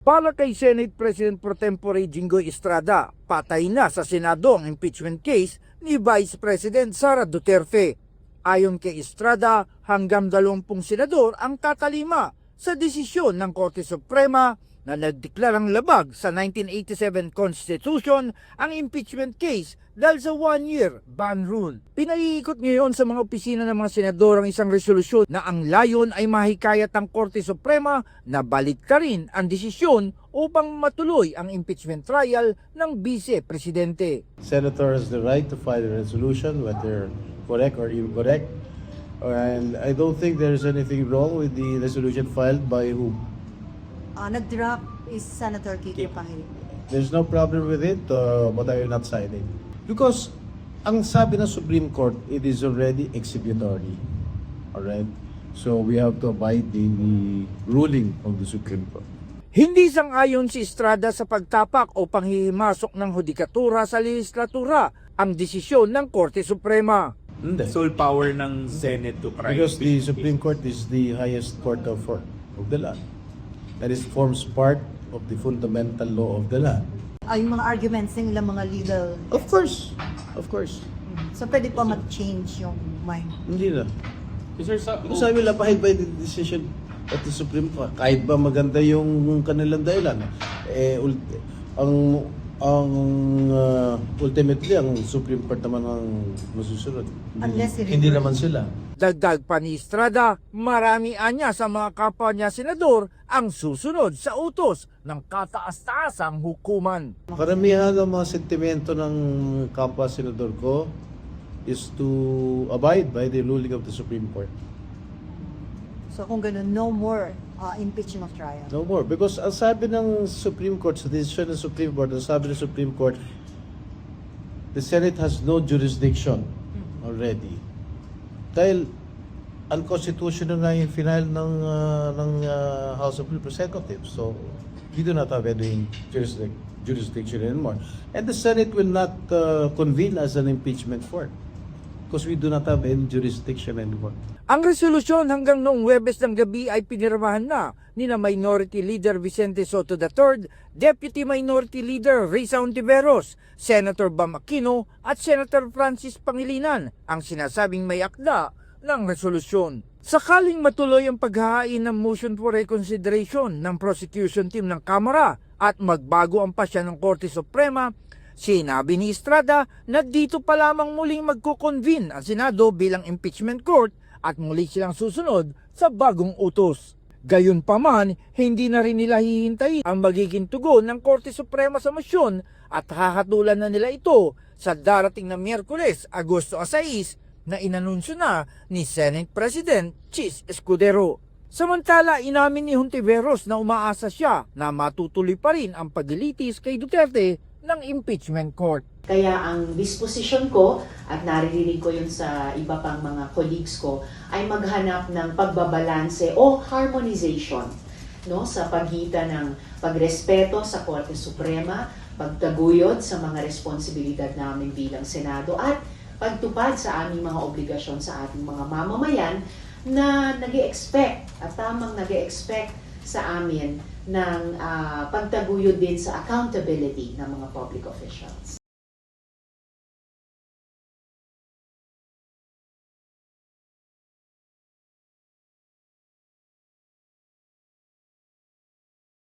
Para kay Senate President Pro Tempore Jinggoy Estrada, patay na sa Senado ang impeachment case ni Vice President Sara Duterte. Ayon kay Estrada, hanggang 20 senador ang tatalima sa desisyon ng Korte Suprema na nagdeklarang labag sa 1987 Constitution ang impeachment case dahil sa one-year ban rule. Pinaiikot ngayon sa mga opisina ng mga senador ang isang resolusyon na ang layon ay mahikayat ang Korte Suprema na baliktarin ang desisyon upang matuloy ang impeachment trial ng Vice Presidente. Senator has the right to file a resolution, whether correct or incorrect. And I don't think there's anything wrong with the resolution filed by whom. Uh, nag-drop is Senator Kiko Kiko. Pangilinan. There's no problem with it, uh, but I will not sign it. Because ang sabi ng Supreme Court, it is already exhibitory. Alright? So we have to abide the, the ruling of the Supreme Court. Hindi sang-ayon si Estrada sa pagtapak o panghihimasok ng hudikatura sa legislatura ang desisyon ng Korte Suprema. Hindi. sole power ng Senate to try Because the Supreme Court is the highest court of, of the land. That is forms part of the fundamental law of the land. Ay, yung mga arguments ng ilang mga legal. Of course. Of course. So, pwede pa mag-change yung mind. Hindi na. Sir, sa, Kung sabi nila, abide by the decision of the Supreme Court. Kahit ba maganda yung kanilang dahilan. Eh, ul- ang ang uh, ultimately ang Supreme Court naman ang masusunod. Hindi, Unless i-reverse. hindi naman sila. Dagdag pa ni Estrada, marami anya sa mga kapwa niya senador ang susunod sa utos ng kataas-taasang hukuman. Karamihan ng mga sentimento ng kapwa senador ko is to abide by the ruling of the Supreme Court. So, kung ganun, no more uh, impeachment trial. No more. Because ang sabi ng Supreme Court, sa decision ng Supreme Court, ang sabi ng Supreme Court, the Senate has no jurisdiction already. Dahil unconstitutional na yung final ng, uh, ng uh, House of Representatives. So, we do not have any jurisdic- jurisdiction anymore. And the Senate will not uh, convene as an impeachment court because we do not have any jurisdiction anymore. Ang resolusyon hanggang noong Webes ng gabi ay pinirmahan na ni na Minority Leader Vicente Soto III, Deputy Minority Leader Risa Ontiveros, Senator Bam Aquino at Senator Francis Pangilinan ang sinasabing may akda ng resolusyon. Sakaling matuloy ang paghahain ng motion for reconsideration ng prosecution team ng Kamara at magbago ang pasya ng Korte Suprema, Sinabi ni Estrada na dito pa lamang muling magko-convene ang Senado bilang impeachment court at muli silang susunod sa bagong utos. Gayunpaman, hindi na rin nila hihintayin ang magiging tugon ng Korte Suprema sa motion at hahatulan na nila ito sa darating na Miyerkules, Agosto 6 na inanunsyo na ni Senate President Chis Escudero. Samantala, inamin ni Hontiveros na umaasa siya na matutuloy pa rin ang paglilitis kay Duterte ng impeachment court. Kaya ang disposition ko, at naririnig ko yun sa iba pang mga colleagues ko, ay maghanap ng pagbabalanse o harmonization no, sa pagitan ng pagrespeto sa Korte Suprema, pagtaguyod sa mga responsibilidad namin bilang Senado, at pagtupad sa aming mga obligasyon sa ating mga mamamayan na nag expect at tamang nag expect sa amin ng ah, pagtaguyod din sa accountability ng mga public officials.